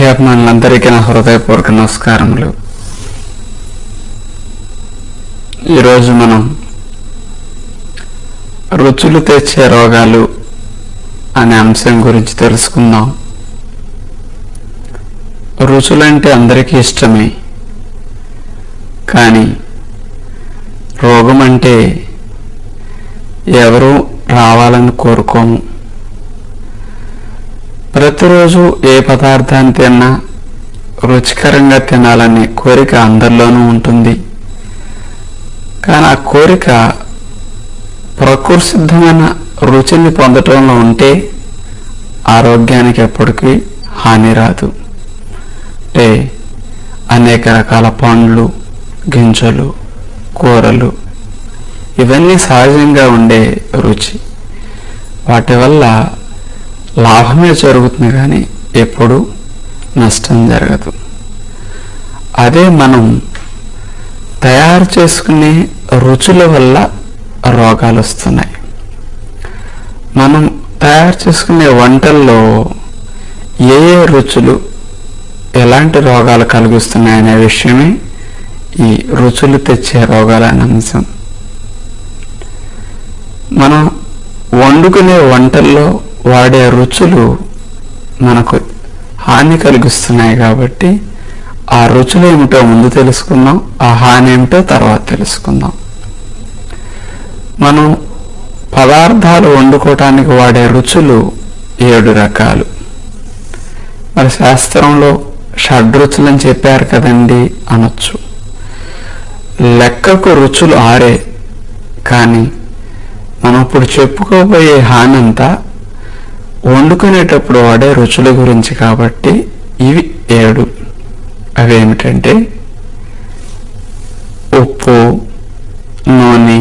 వాక్యాభిమానులందరికీ నా హృదయపూర్వక నమస్కారములు. ఈరోజు మనం రుచులు తెచ్చే రోగాలు అనే అంశం గురించి తెలుసుకుందాం. రుచులంటే అందరికీ ఇష్టమే కానీ రోగం అంటే ఎవరూ రావాలని కోరుకోము. ప్రతిరోజు ఏ పదార్థాన్ని తిన్నా రుచికరంగా తినాలనే కోరిక అందరిలోనూ ఉంటుంది. కానీ ఆ కోరిక ప్రకృతి సిద్ధమైన రుచిని పొందటంలో ఉంటే ఆరోగ్యానికి ఎప్పటికీ హాని రాదు. అంటే అనేక రకాల పండ్లు గింజలు కూరలు ఇవన్నీ సహజంగా ఉండే రుచి. వాటి వల్ల లాభమే జరుగుతుంది కానీ ఎప్పుడు నష్టం జరగదు. అదే మనం తయారు చేసుకునే రుచుల వల్ల రోగాలు వస్తున్నాయి. మనం తయారు చేసుకునే వంటల్లో ఏ ఏ రుచులు ఎలాంటి రోగాలు కలిగిస్తున్నాయి అనే విషయమే ఈ రుచులు తెచ్చే రోగాలు అనే అంశం. మనం వండుకునే వంటల్లో వాడే రుచులు మనకు హాని కలిగిస్తున్నాయి కాబట్టి ఆ రుచులు ఏమిటో ముందు తెలుసుకుందాం ఆ హాని ఏమిటో తర్వాత తెలుసుకుందాం. మనం పదార్థాలు వండుకోవటానికి వాడే రుచులు ఏడు రకాలు. మరి శాస్త్రంలో షడ్రుచులని చెప్పారు కదండి అనొచ్చు. లెక్కకు రుచులు ఆరే కానీ మనం ఇప్పుడు చెప్పుకోబోయే హాని అంతా వండుకునేటప్పుడు వాడే రుచుల గురించి కాబట్టి ఇవి ఏడు. అవేమిటంటే ఉప్పు నూనె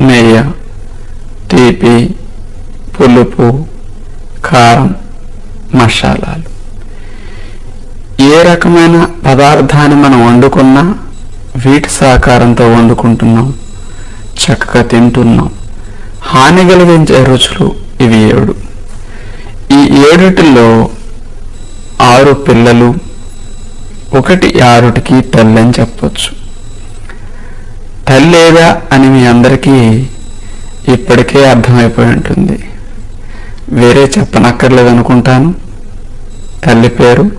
నెయ్యి తీపి పులుపు కారం మసాలాలు. ఏ రకమైన పదార్థాన్ని మనం వండుకున్నా వీటి సహకారంతో వండుకుంటున్నాం చక్కగా తింటున్నాం. హాని కలిగించే రుచులు ఇవి ఏడు. ఏడుటిలో ఆరు పిల్లలు ఒకటి ఆరుటికి తల్లి అని చెప్పొచ్చు. తల్లేదా అని మీ అందరికీ ఇప్పటికే అర్థమైపోయి ఉంటుంది. వేరే చెప్పనక్కర్లేదు అనుకుంటాను. తల్లి పేరు?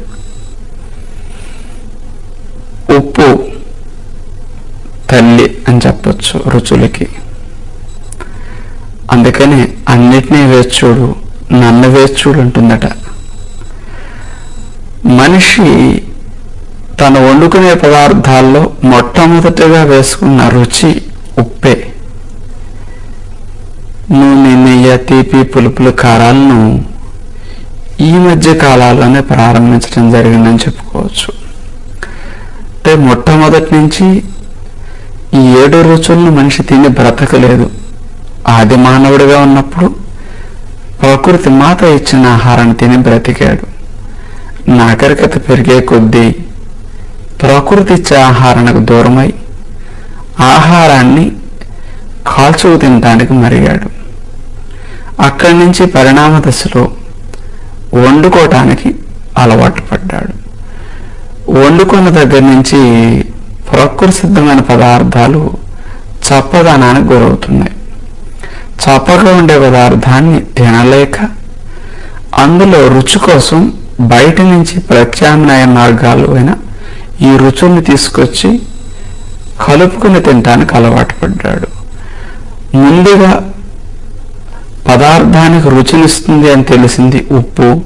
ఉప్పు తల్లి అని చెప్పొచ్చు రుచులకి. అందుకని అన్నిటినీ వేచూడు నన్ను వేసి ఉంటుందట మనిషి తను వండుకునే పదార్థాల్లో మొట్టమొదటిగా వేసుకున్న రుచి ఉప్పే. నూనె నెయ్యి తీపి పులుపులు కారాలను ఈ మధ్య కాలాల్లోనే ప్రారంభించడం జరిగిందని చెప్పుకోవచ్చు. అంటే మొట్టమొదటి నుంచి ఈ ఏడు రుచులను మనిషి తిని బ్రతకలేదు. ఆది మానవుడిగా ఉన్నప్పుడు ప్రకృతి మాత ఇచ్చిన ఆహారాన్ని తిని బ్రతికాడు. నాగరికత పెరిగే కొద్దీ ప్రకృతి ఇచ్చే ఆహారానికి దూరమై ఆహారాన్ని కాల్చుకు తినడానికి మరిగాడు. అక్కడి నుంచి పరిణామ దశలో వండుకోవటానికి అలవాటు పడ్డాడు. వండుకున్న దగ్గర నుంచి ప్రకృతి సిద్ధమైన పదార్థాలు చప్పదనానికి గురవుతున్నాయి. చప్పగా ఉండే పదార్థాన్ని తినలేక అందులో రుచి కోసం బయట నుంచి ప్రత్యామ్నాయ మార్గాలు అయిన ఈ రుచుల్ని తీసుకొచ్చి కలుపుకుని తినటానికి అలవాటు పడ్డాడు. ముందుగా పదార్థానికి రుచినిస్తుంది అని తెలిసింది ఉప్పు.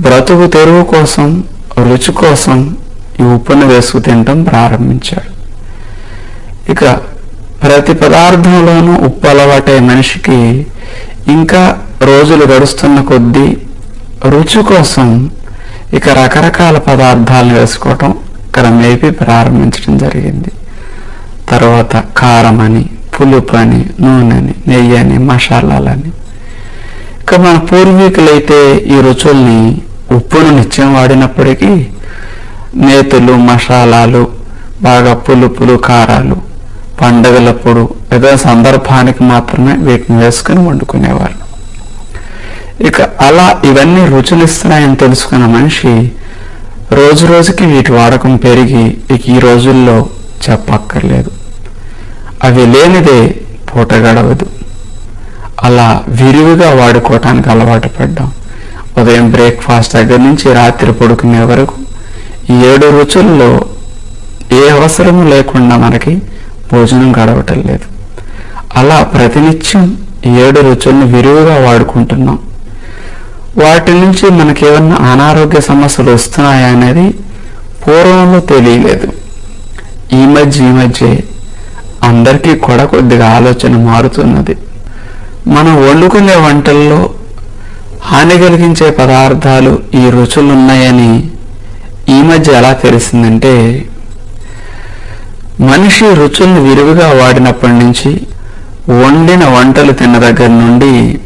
బ్రతుకు తెరువు కోసం రుచి కోసం ఈ ఉప్పును వేసుకు తినటం ప్రారంభించాడు. ఇక ప్రతి పదార్థంలోనూ ఉప్పు అలవాటే మనిషికి ఇంకా రోజులు గడుస్తున్న కొద్దీ రుచి కోసం ఇక రకరకాల పదార్థాలను వేసుకోవటం క్రమేపీ ప్రారంభించడం జరిగింది. తర్వాత కారం అని పులుపు అని నూనెని నెయ్యి అని మసాలాలని. ఇక మన పూర్వీకులైతే ఈ రుచుల్ని ఉప్పును నిత్యం వాడినప్పటికీ నేతులు మసాలాలు బాగా పులుపులు కారాలు పండగలప్పుడు ఏదో సందర్భానికి మాత్రమే వీటిని వేసుకుని వండుకునేవారు. ఇక అలా ఇవన్నీ రుచులిస్తున్నాయని తెలుసుకున్న మనిషి రోజు రోజుకి వీటి వాడకం పెరిగి ఇక ఈ రోజుల్లో చెప్పక్కర్లేదు. అవి లేనిదే పూట గడవదు. అలా విరివిగా వాడుకోవటానికి అలవాటు పడ్డాం. ఉదయం బ్రేక్ఫాస్ట్ దగ్గర నుంచి రాత్రి పడుకునే వరకు ఈ ఏడు రుచుల్లో ఏ అవసరం లేకుండా మనకి భోజనం గడవటం లేదు. అలా ప్రతినిత్యం ఏడు రుచుల్ని విరివిగా వాడుకుంటున్నాం. వాటి నుంచి మనకేమన్నా అనారోగ్య సమస్యలు వస్తున్నాయా అనేది పూర్వంలో తెలియలేదు. ఈ మధ్య ఈ మధ్య అందరికీ కూడా కొద్దిగా ఆలోచన మారుతున్నది. మనం వండుకునే వంటల్లో హాని కలిగించే పదార్థాలు ఈ రుచులు ఉన్నాయని ఈ మధ్య ఎలా తెలిసిందంటే మనిషి రుచుల్ని విరివిగా వాడినప్పటి నుంచి వండిన వంటలు తిన్న దగ్గర నుండి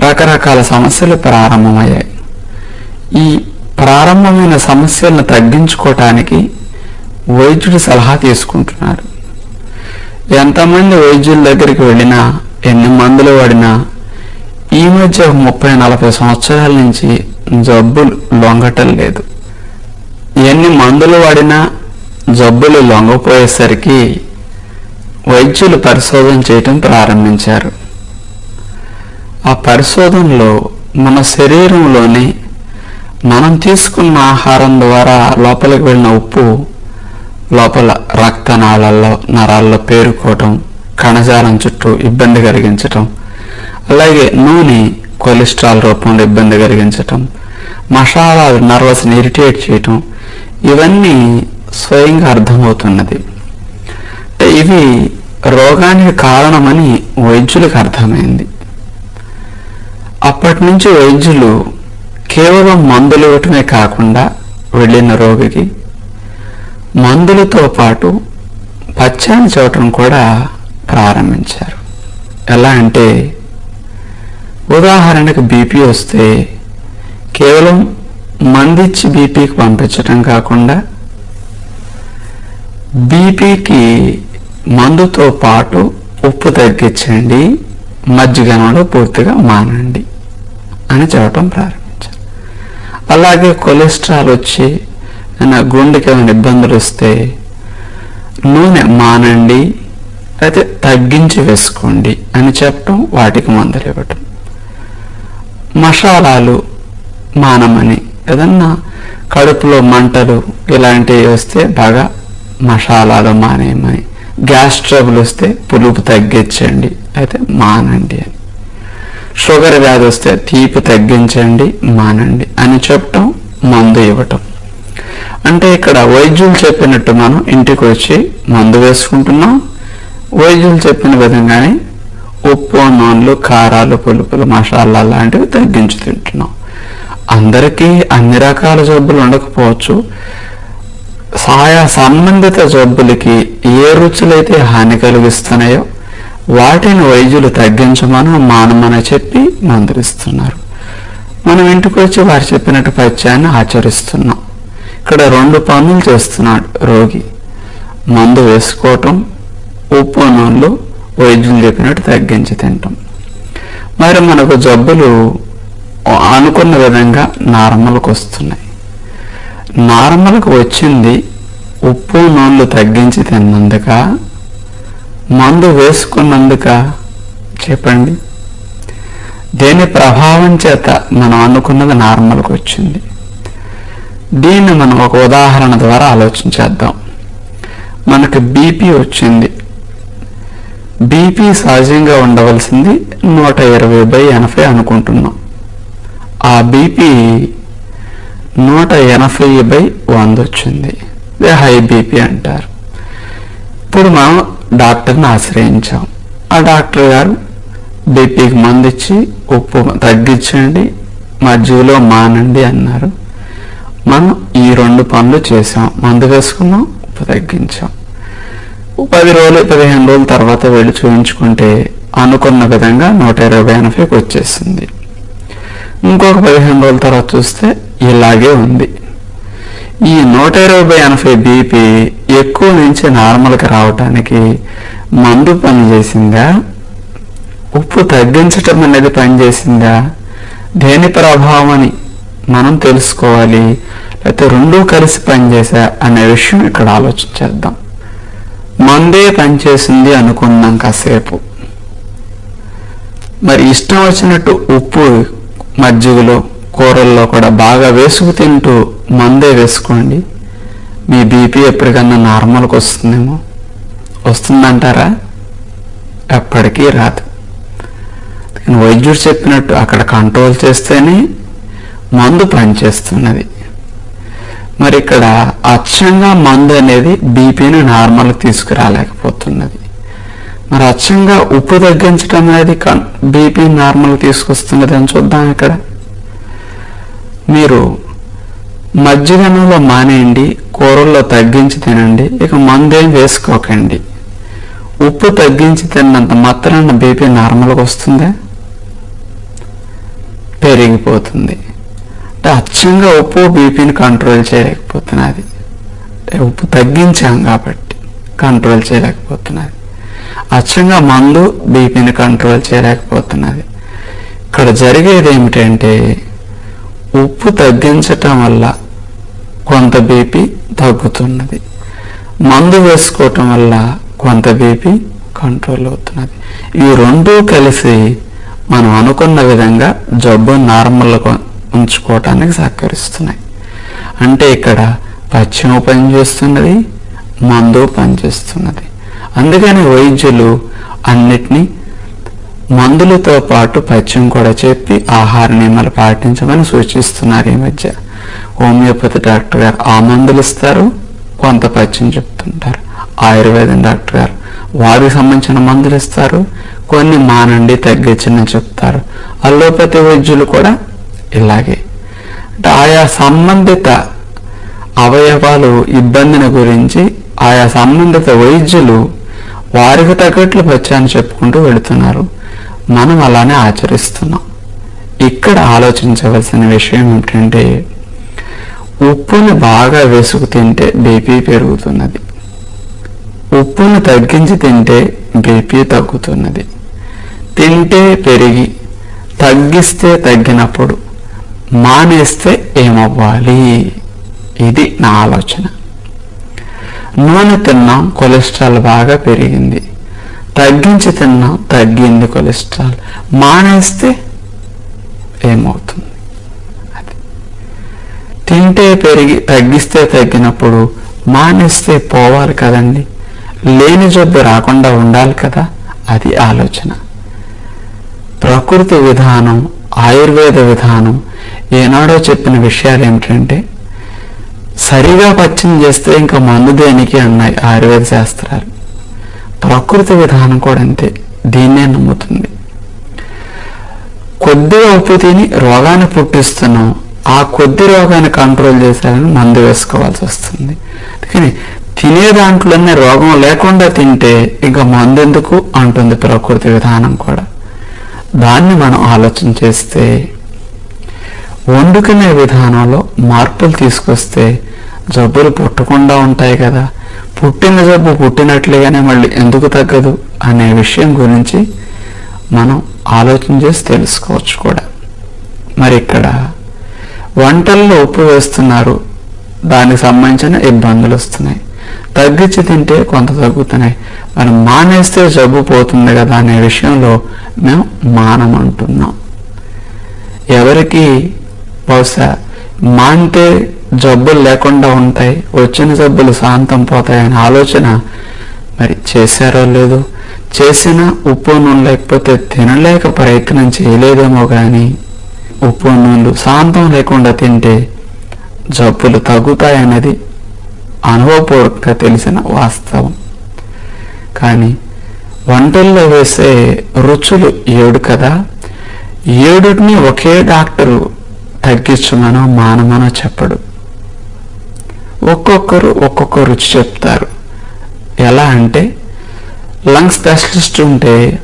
రకరకాల సమస్యలు ప్రారంభమయ్యాయి. ఈ ప్రారంభమైన సమస్యలను తగ్గించుకోవటానికి వైద్యుడి సలహా తీసుకుంటున్నారు. ఎంతమంది వైద్యుల దగ్గరికి వెళ్ళినా ఎన్ని మందులు వాడినా ఈ మధ్య ముప్పై నలభై సంవత్సరాల నుంచి జబ్బులు లొంగటం లేదు. ఎన్ని మందులు వాడినా జబ్బులు లొంగపోయేసరికి వైద్యులు పరిశోధన చేయటం ప్రారంభించారు. ఆ పరిశోధనలో మన శరీరంలోని మనం తీసుకున్న ఆహారం ద్వారా లోపలికి వెళ్ళిన ఉప్పు లోపల రక్తనాళాల్లో నరాల్లో పేరుకోవటం కణజాలం చుట్టూ ఇబ్బంది కలిగించటం అలాగే నూనె కొలెస్ట్రాల్ రూపంలో ఇబ్బంది కలిగించటం మసాలాలు నర్వస్ని ఇరిటేట్ చేయటం ఇవన్నీ స్వయంగా అర్థమవుతున్నది. ఇవి రోగానికి కారణమని వైద్యులకు అర్థమైంది. అప్పటి నుంచి వైద్యులు కేవలం మందులు ఇవ్వటమే కాకుండా వెళ్ళిన రోగికి మందులతో పాటు పచ్చాన్ని చూడటం కూడా ప్రారంభించారు. ఎలా అంటే ఉదాహరణకు బీపీ వస్తే కేవలం మందిచ్చి బీపీకి పంపించటం కాకుండా బీపీకి మందుతో పాటు ఉప్పు తగ్గించండి మజ్జిగనంలో పూర్తిగా మానండి అని చెప్పడం ప్రారంభించారు. అలాగే కొలెస్ట్రాల్ వచ్చి ఏమైనా గుండెకి ఏమైనా ఇబ్బందులు వస్తే నూనె మానండి అయితే తగ్గించి వేసుకోండి అని చెప్పటం వాటికి మందులు ఇవ్వటం. మసాలాలు మానమని ఏదన్నా కడుపులో మంటలు ఇలాంటివి వస్తే బాగా మసాలాలు మానేయమని గ్యాస్ ట్రబుల్ వస్తే పులుపు తగ్గించండి. అయితే మానండి అని. షుగర్ వ్యాధి వస్తే తీపి తగ్గించండి మానండి అని చెప్పటం మందు ఇవ్వటం. అంటే ఇక్కడ వైద్యులు చెప్పినట్టు మనం ఇంటికి వచ్చి మందు వేసుకుంటున్నాం. వైద్యులు చెప్పిన విధంగానే ఉప్పు నూనెలు కారాలు పులుపులు మసాలా లాంటివి తగ్గించి తింటున్నాం. అందరికీ అన్ని రకాల జబ్బులు ఉండకపోవచ్చు. ఆయా సంబంధిత జబ్బులకి ఏ రుచులైతే హాని కలిగిస్తున్నాయో వాటిని వైద్యులు తగ్గించమని మానమని చెప్పి మందరిస్తున్నారు మనం ఇంటికి వచ్చి వారు చెప్పినట్టు పత్యాన్ని ఆచరిస్తున్నాం. ఇక్కడ రెండు పనులు చేస్తున్నాడు రోగి. మందు వేసుకోవటం ఉప్పు నూనెలు వైద్యులు చెప్పినట్టు తగ్గించి తింటాం. మరి మనకు జబ్బులు అనుకున్న విధంగా నార్మల్కి వస్తున్నాయి నార్మల్కి వచ్చింది ఉప్పు నూనెలు తగ్గించి తిన్నందుక మందు వేసుకున్నందుక చెప్పండి. దేని ప్రభావం చేత మనం అనుకున్నది నార్మల్కి వచ్చింది. దీన్ని మనం ఒక ఉదాహరణ ద్వారా ఆలోచించేద్దాం మనకు బీపీ వచ్చింది. బీపీ సహజంగా ఉండవలసింది నూట ఇరవై బై ఎనభై అనుకుంటున్నాం. ఆ బీపీ నూట ఎనభై బై వంద వచ్చింది. ఇదే హై బీపీ అంటారు. ఇప్పుడు మనం డాక్టర్ని ఆశ్రయించాం. ఆ డాక్టర్ గారు బీపీకి మందు ఇచ్చి ఉప్పు తగ్గించండి మజ్జిగలో మానండి అన్నారు. మనం ఈ రెండు పనులు చేసాం మందు వేసుకున్నాం ఉప్పు తగ్గించాం. పది రోజులు పదిహేను రోజుల తర్వాత వెళ్ళి చూపించుకుంటే అనుకున్న విధంగా నూట ఇరవై ఎనభైకి వచ్చేసింది. ఇంకొక పదిహేను రోజుల తర్వాత చూస్తే ఇలాగే ఉంది. ఈ నూట ఇరవై ఎనభై బీపీ ఎక్కువ నుంచి నార్మల్కి రావటానికి మందు పనిచేసిందా ఉప్పు తగ్గించటం అనేది పనిచేసిందా దేని ప్రభావం అని మనం తెలుసుకోవాలి. లేకపోతే రెండూ కలిసి పనిచేసా అనే విషయం ఇక్కడ ఆలోచించేద్దాం మందే పనిచేసింది అనుకున్నాం కాసేపు. మరి ఇష్టం వచ్చినట్టు ఉప్పు మజ్జిగలో కూరల్లో కూడా బాగా వేసుకు తింటూ మందే వేసుకోండి. మీ బీపీ ఎప్పటికన్నా నార్మల్కి వస్తుందేమో. వస్తుందంటారా? ఎప్పటికీ రాదు. వైద్యుడు చెప్పినట్టు అక్కడ కంట్రోల్ చేస్తేనే మందు పనిచేస్తున్నది. మరి ఇక్కడ అచ్చంగా మందు అనేది బీపీని నార్మల్ తీసుకురాలేకపోతున్నది. మరి అచ్చంగా ఉప్పు తగ్గించడం అనేది బీపీ నార్మల్ తీసుకొస్తున్నది అని చూద్దాం ఇక్కడ. మీరు మజ్జిగనంలో మానేయండి కూరల్లో తగ్గించి తినండి ఇక మందేం వేసుకోకండి. ఉప్పు తగ్గించి తిన్నంత మాత్రాన బీపీ నార్మల్గా వస్తుందా? పెరిగిపోతుంది. అంటే అచ్చంగా ఉప్పు బీపీని కంట్రోల్ చేయలేకపోతున్నది. అంటే ఉప్పు తగ్గించాం కాబట్టి కంట్రోల్ చేయలేకపోతున్నది. అచ్చంగా మందు బీపీని కంట్రోల్ చేయలేకపోతున్నది. ఇక్కడ జరిగేది ఏమిటంటే ఉప్పు తగ్గించటం వల్ల కొంత బీపీ తగ్గుతున్నది. మందు వేసుకోవటం వల్ల కొంత బీపీ కంట్రోల్ అవుతున్నది. ఇవి రెండూ కలిసి మనం అనుకున్న విధంగా జబ్బు నార్మల్గా ఉంచుకోవటానికి సహకరిస్తున్నాయి. అంటే ఇక్కడ పశ్చిమ పనిచేస్తున్నది మందు పనిచేస్తున్నది. అందుకని వైద్యులు అన్నిటినీ మందులతో పాటు పథ్యం కూడా చెప్పి ఆహార నియమాలు పాటించమని సూచిస్తున్నారు ఈ మధ్య. హోమియోపతి డాక్టర్ గారు ఆ మందులు ఇస్తారు కొంత పథ్యం చెప్తుంటారు. ఆయుర్వేదం డాక్టర్ గారు వారికి సంబంధించిన మందులు ఇస్తారు కొన్ని మానండి తగ్గించని చెప్తారు. అల్లోపతి వైద్యులు కూడా ఇలాగే. అంటే ఆయా సంబంధిత అవయవాలు ఇబ్బందిని గురించి ఆయా సంబంధిత వైద్యులు వారికి తగ్గట్లు పచ్చాన్ని చెప్పుకుంటూ వెళుతున్నారు. మనం అలానే ఆచరిస్తున్నాం. ఇక్కడ ఆలోచించవలసిన విషయం ఏమిటంటే ఉప్పుని బాగా వేసుకు తింటే బీపీ పెరుగుతున్నది. ఉప్పును తగ్గించి తింటే బీపీ తగ్గుతున్నది. తింటే పెరిగి తగ్గిస్తే తగ్గినప్పుడు మానేస్తే ఏమవ్వాలి? ఇది నా ఆలోచన. నూనె తిన్నాం కొలెస్ట్రాల్ బాగా పెరిగింది. తగ్గించి తిన్నాం తగ్గింది కొలెస్ట్రాల్. మానేస్తే ఏమవుతుంది? అది. తింటే పెరిగి తగ్గిస్తే తగ్గినప్పుడు మానేస్తే పోవాలి కదండి. లేని జబ్బు రాకుండా ఉండాలి కదా అది ఆలోచన. ప్రకృతి విధానం ఆయుర్వేద విధానం ఏనాడో చెప్పిన విషయాలు ఏమిటంటే సరిగా పచ్చని చేస్తే ఇంకా మందు దేనికి అన్నాయి ఆయుర్వేద శాస్త్రాలు. ప్రకృతి విధానం కూడా అంతే. దీన్నే నమ్ముతుంది. కొద్దిగా ఉప్పు తిని రోగాన్ని పుట్టిస్తున్నాం ఆ కొద్ది రోగాన్ని కంట్రోల్ చేశారని మందు వేసుకోవాల్సి వస్తుంది. కానీ తినే దాంట్లోనే రోగం లేకుండా తింటే ఇంకా మందెందుకు అంటుంది ప్రకృతి విధానం కూడా. దాన్ని మనం ఆలోచన చేస్తే వండుకునే విధానంలో మార్పులు తీసుకొస్తే జబ్బులు పుట్టకుండా ఉంటాయి కదా. పుట్టిన జబ్బు పుట్టినట్లుగానే మళ్ళీ ఎందుకు తగ్గదు అనే విషయం గురించి మనం ఆలోచన చేసి తెలుసుకోవచ్చు కూడా. మరి ఇక్కడ వంటల్లో ఉప్పు వేస్తున్నారు. దానికి సంబంధించిన ఇబ్బందులు వస్తున్నాయి. తగ్గించి తింటే కొంత తగ్గుతున్నాయి. మనం మానేస్తే జబ్బు పోతుంది కదా అనే విషయంలో మేము మానమంటున్నాం. ఎవరికి బహుశా మాంటే జబ్బులు లేకుండా ఉంటాయి. వచ్చిన జబ్బులు శాంతం పోతాయనే ఆలోచన మరి చేశారో లేదో చేసిన ఉప్పు నూనె లేకపోతే తినలేక ప్రయత్నం చేయలేదేమో కానీ ఉప్పు నూనెలు శాంతం లేకుండా తింటే జబ్బులు తగ్గుతాయన్నది అనుభవపూర్వకంగా తెలిసిన వాస్తవం. కానీ వంటల్లో వేసే రుచులు ఏడు కదా? ఏడుని ఒకే డాక్టరు తగ్గించమనో మానమనో చెప్పడు. ఒక్కొక్కరు ఒక్కొక్క రుచి చెప్తారు. ఎలా అంటే లంగ్స్ స్పెషలిస్ట్ ఉంటే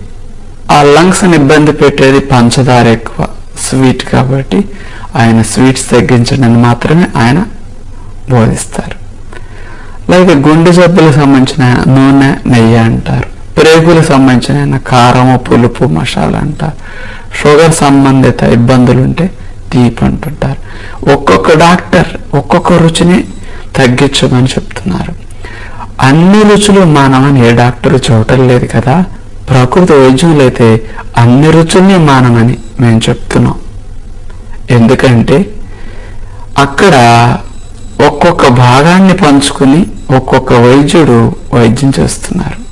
ఆ లంగ్స్ని ఇబ్బంది పెట్టేది పంచదార ఎక్కువ స్వీట్ కాబట్టి ఆయన స్వీట్స్ తగ్గించడానికి మాత్రమే ఆయన బోధిస్తారు. లైక్ గుండె జబ్బులకు సంబంధించిన నూనె నెయ్యి అంటారు. ప్రేగులకు సంబంధించిన కారము పులుపు మసాలా అంటారు. షుగర్ సంబంధిత ఇబ్బందులు ఉంటే తీపి అంటుంటారు. ఒక్కొక్క డాక్టర్ ఒక్కొక్క రుచిని తగ్గించమని చెప్తున్నారు. అన్ని రుచులు మానమని ఏ డాక్టర్ చూడటం లేదు కదా. ప్రకృతి వైద్యులైతే అన్ని రుచుల్ని మానమని మేము చెప్తున్నాం. ఎందుకంటే అక్కడ ఒక్కొక్క భాగాన్ని పంచుకుని ఒక్కొక్క వైద్యుడు వైద్యం చేస్తున్నారు.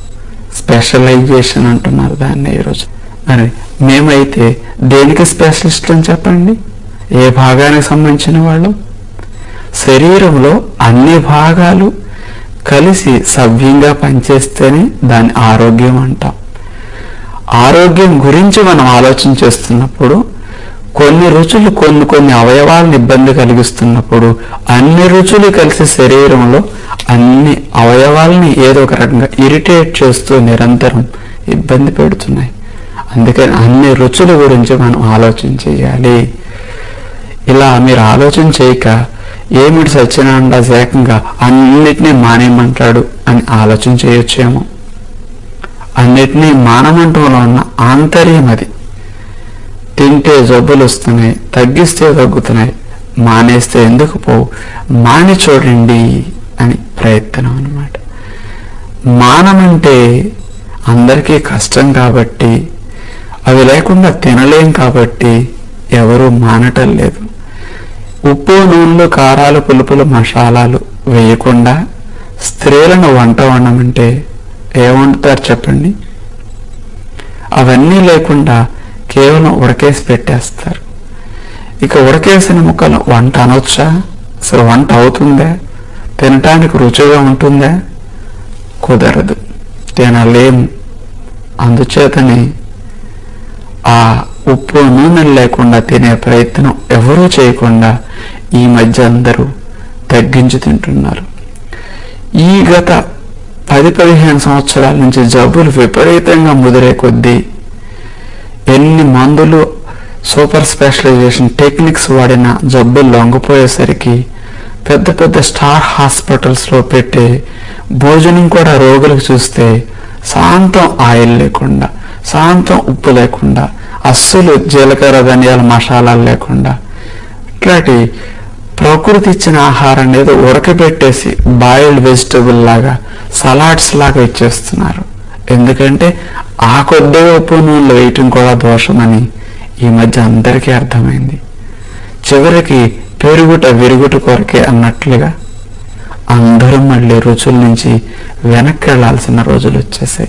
స్పెషలైజేషన్ అంటున్నారు దాన్ని ఈరోజు మరి మేమైతే దేనికి స్పెషలిస్ట్ అని చెప్పండి? ఏ భాగానికి సంబంధించిన వాళ్ళు? శరీరంలో అన్ని భాగాలు కలిసి సవ్యంగా పనిచేస్తేనే దాని ఆరోగ్యం అంటాం. ఆరోగ్యం గురించి మనం ఆలోచన చేస్తున్నప్పుడు కొన్ని రుచులు కొన్ని కొన్ని అవయవాలను ఇబ్బంది కలిగిస్తున్నప్పుడు అన్ని రుచులు కలిసి శరీరంలో అన్ని అవయవాలని ఏదో ఒక రకంగా ఇరిటేట్ చేస్తూ నిరంతరం ఇబ్బంది పెడుతున్నాయి. అందుకని అన్ని రుచుల గురించి మనం ఆలోచన చేయాలి. ఇలా మీరు ఆలోచన చేయక ఏమిటి సత్యనారాయణ దాస్ ఏకంగా అన్నిటినీ మానేయమంటాడు అని ఆలోచన చేయొచ్చేమో. అన్నిటినీ మానమంటంలో ఉన్న ఆంతర్యం అది. తింటే జబ్బులు వస్తున్నాయి తగ్గిస్తే తగ్గుతున్నాయి మానేస్తే ఎందుకు పోవు మాని చూడండి అని ప్రయత్నం అన్నమాట. మానమంటే అందరికీ కష్టం కాబట్టి అవి లేకుండా తినలేం కాబట్టి ఎవరూ మానటం లేదు. ఉప్పు నూనెలు కారాలు పులుపులు మసాలాలు వేయకుండా స్త్రీలను వంట వండమంటే ఏమంటారు చెప్పండి? అవన్నీ లేకుండా కేవలం ఉడకేసి పెట్టేస్తారు. ఇక ఉడకేసిన ముక్కలు వంట అనొచ్చా? అసలు వంట అవుతుందా? తినటానికి రుచిగా ఉంటుందా? కుదరదు. తినలేము అందుచేతని ఆ ఉప్పు నూనె లేకుండా తినే ప్రయత్నం ఎవరూ చేయకుండా ఈ మధ్య అందరూ తగ్గించి తింటున్నారు ఈ గత పది పదిహేను సంవత్సరాల నుంచి జబ్బులు విపరీతంగా ముదిరే కొద్దీ ఎన్ని మందులు సూపర్ స్పెషలైజేషన్ టెక్నిక్స్ వాడిన జబ్బులు లొంగిపోయేసరికి పెద్ద పెద్ద స్టార్ హాస్పిటల్స్లో పెట్టే భోజనం కూడా రోగులకు చూస్తే శాంతం ఆయిల్ లేకుండా శాంతం ఉప్పు లేకుండా అస్సలు జీలకర్ర ధనియాలు మసాలాలు లేకుండా. ఇట్లాంటి ప్రకృతి ఇచ్చిన ఆహారాన్ని ఏదో ఉడకబెట్టేసి బాయిల్డ్ వెజిటబుల్ లాగా సలాడ్స్ లాగా ఇచ్చేస్తున్నారు. ఎందుకంటే ఆ కొద్ది ఉప్పు నూనెలు వేయటం కూడా దోషమని ఈ మధ్య అందరికీ అర్థమైంది. చివరికి పెరుగుట విరుగుట కొరకే అన్నట్లుగా అందరూ మళ్ళీ రుచుల నుంచి వెనక్కి వెళ్ళాల్సిన రోజులు వచ్చేసాయి.